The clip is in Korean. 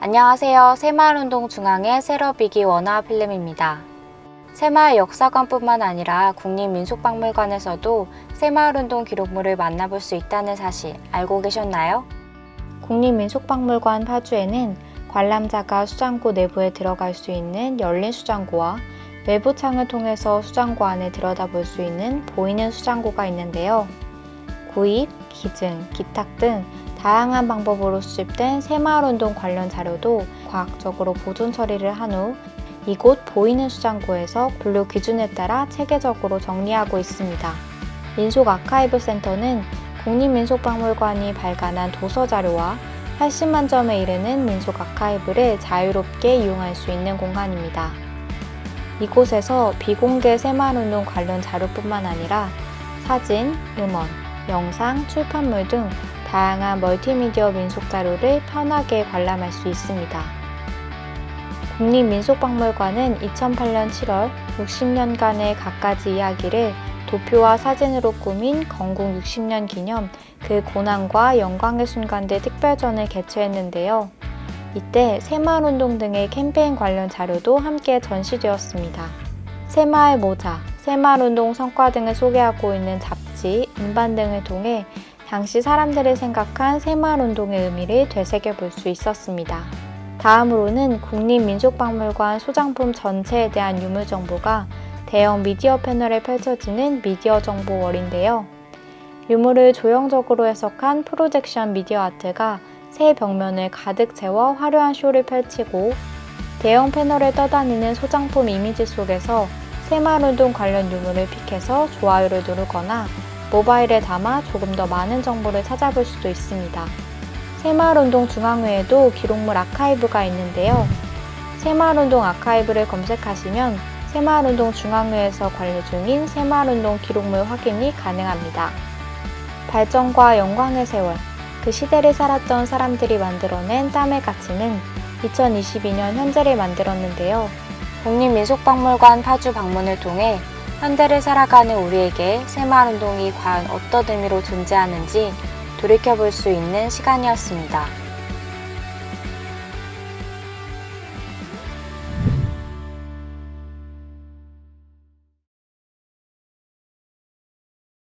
안녕하세요. 새마을운동 중앙의 세러비기 원화 필름입니다. 새마을 역사관뿐만 아니라 국립민속박물관에서도 새마을운동 기록물을 만나볼 수 있다는 사실 알고 계셨나요? 국립민속박물관 파주에는 관람자가 수장고 내부에 들어갈 수 있는 열린 수장고와 외부 창을 통해서 수장고 안에 들여다볼 수 있는 보이는 수장고가 있는데요. 구입, 기증, 기탁 등 다양한 방법으로 수집된 새마을운동 관련 자료도 과학적으로 보존 처리를 한 후 이곳 보이는 수장고에서 분류 기준에 따라 체계적으로 정리하고 있습니다. 민속 아카이브 센터는 국립민속박물관이 발간한 도서 자료와 80만 점에 이르는 민속 아카이브를 자유롭게 이용할 수 있는 공간입니다. 이곳에서 비공개 새마을운동 관련 자료뿐만 아니라 사진, 음원, 영상, 출판물 등 다양한 멀티미디어 민속 자료를 편하게 관람할 수 있습니다. 국립민속박물관은 2008년 7월 60년간의 갖가지 이야기를 도표와 사진으로 꾸민 건국 60년 기념 그 고난과 영광의 순간들 특별전을 개최했는데요. 이때 새마을운동 등의 캠페인 관련 자료도 함께 전시되었습니다. 새마을 모자, 새마을운동 성과 등을 소개하고 있는 잡지, 음반 등을 통해 당시 사람들이 생각한 새마을운동의 의미를 되새겨 볼 수 있었습니다. 다음으로는 국립민속박물관 소장품 전체에 대한 유물 정보가 대형 미디어 패널에 펼쳐지는 미디어 정보월인데요. 유물을 조형적으로 해석한 프로젝션 미디어 아트가 새 벽면을 가득 채워 화려한 쇼를 펼치고 대형 패널에 떠다니는 소장품 이미지 속에서 새마을운동 관련 유물을 픽해서 좋아요를 누르거나 모바일에 담아 조금 더 많은 정보를 찾아볼 수도 있습니다. 새마을운동 중앙회에도 기록물 아카이브가 있는데요. 새마을운동 아카이브를 검색하시면 새마을운동 중앙회에서 관리 중인 새마을운동 기록물 확인이 가능합니다. 발전과 영광의 세월, 그 시대를 살았던 사람들이 만들어낸 땀의 가치는 2022년 현재를 만들었는데요. 국립민속박물관 파주 방문을 통해 현대를 살아가는 우리에게 새마을 운동이 과연 어떤 의미로 존재하는지 돌이켜볼 수 있는 시간이었습니다.